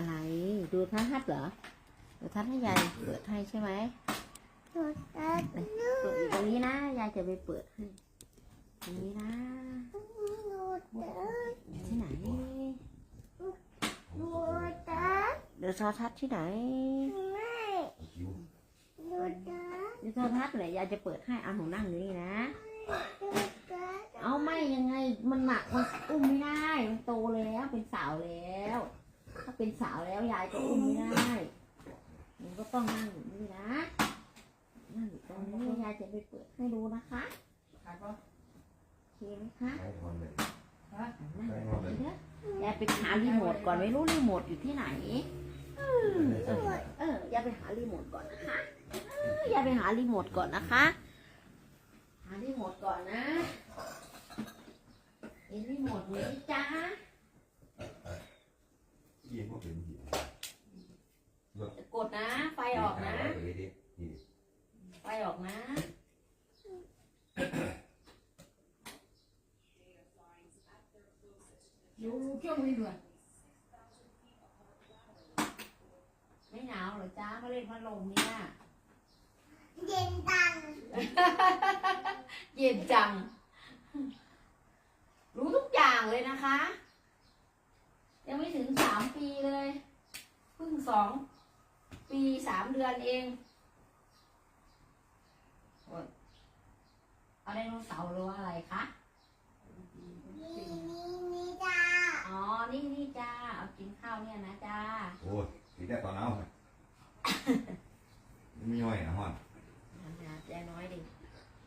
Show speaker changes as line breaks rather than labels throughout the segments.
อะไร ดูท่าทัดเหรอดูท่าให้ยายเปิดให้ใช่ไหมเปิดอยู่ตรงนี้นะยายจะไปเปิดให้ตรงนี้นะที่ไหน
หนูจะ
ดูโทรทัศน์ที่ไหน
ไม่หนูจะ
ดูโทรทัศน์ไหนยายจะเปิดให้เอาหนูนั่งอยู่นี่นะ เอาไม่ยังไงมันหนักมันอุ้มไม่ได้มันโตแล้วเป็นสาวแล้ว ถ้าเป็นสาวแล้วยายก็อุ้มไม่ได้หนูก็ต้องนั่งอยู่นี่นะ นั่งอยู่ตรงนี้ยายจะไปเปิดให้ดูนะคะ
ขาดปะ
โอเคไหมคะ
ใช้ทอนเลย
ฮะ
นั่งอยู่ตรงนี้เด้อยายไปหารีโมทก่อนไม่รู้รีโมทอยู่ที่ไหน เออเออยายไปหารีโมทก่อนนะคะเออยายไปหารีโมทก่อนนะคะ หารีโมทก่อนนะเห็นรีโมทไหมจ๊ะ
เยี่ยมก็เป็นหิน
กดนะ ไฟออกนะ
เลยดินี่
ไฟออกนะ
ดูเครื่องมือด่วน
ไม่หนาวเหรอจ้ามาเล่นพัดลมเนี่ย
เย็นตัง
เย็นจัง รู้ทุกอย่างเลยนะคะ ยังไม่ถึงสามปีเลยเพิ่งสองปีสามเดือนเองโอ๊ยเอาไดโนเสาร์หรือว่าอะไรคะ
นี่นี่นี่จ้า
อ๋อ นี่นี่จ้าเอากินข้าวเนี่ยนะจ้า
โอ้ยสีแต่ตอนหนาวไม่ย่อยนะฮอน
นะแจน้อยดิ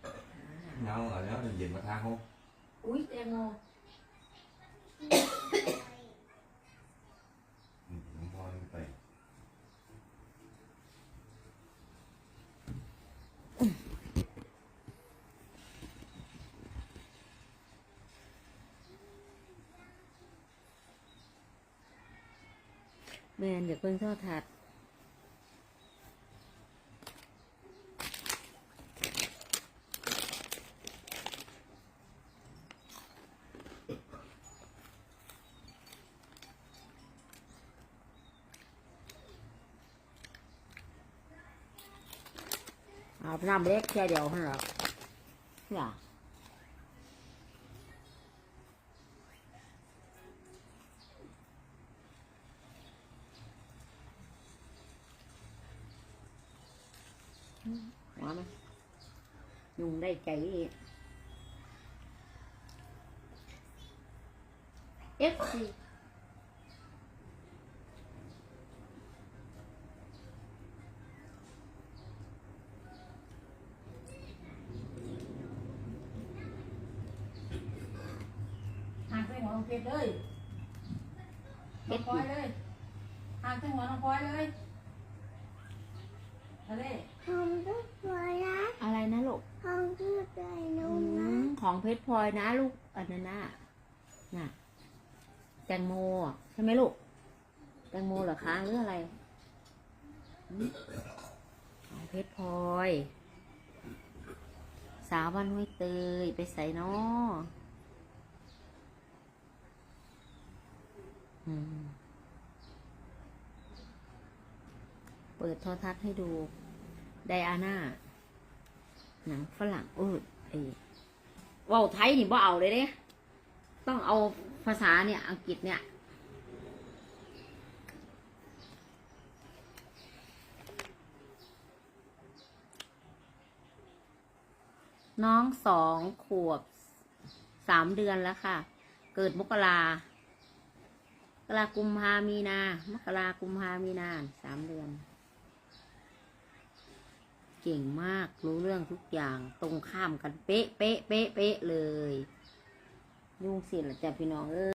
อ่า
หนาวแล้วเย็นมาทางเขา
อุ้ยแตงโม
น้องพอไป
แมนอย่าเพิ่งทอดทัดอาบน้ำเล็กแค่เดียวเท่านั้นหรอกอย่ หัวไหมยุงได้ใจอีก FC
ห่างไปหัวน้องเพชรเลยน้องพลอยเลยห่างไปหัวน้องพลอยเลย อะไร
ห้องทุกวันนะ
อะไรนะลูก
ห้องทุกใจหนู
อื
นะ
มของเพชรพลอยนะลูกอันนั้นน่ะน่ะแตงโมอะใช่ไหมลูกแตงโมเหรอคะหรืออะไรอืมของเพชรพลอย สาววันห้วยเตยไปใส่นออืม เปิดโทรทัศน์ให้ดูไดอาน่าหนังฝรั่งเออไอ้ว่าไทยนี่บ่เอาเลยเด้ต้องเอาภาษาเนี่ย อังกฤษเนี่ย น้องสองขวบสามเดือนแล้วค่ะ เกิดมกรากรากุมภามีนามกรากุมภามีนาสามเดือน เก่งมากรู้เรื่องทุกอย่างตรงข้ามกันเป๊ะเป๊ะเป๊ะเป๊ะเลย ยุ่งสิละจ้ะพี่น้องเอ้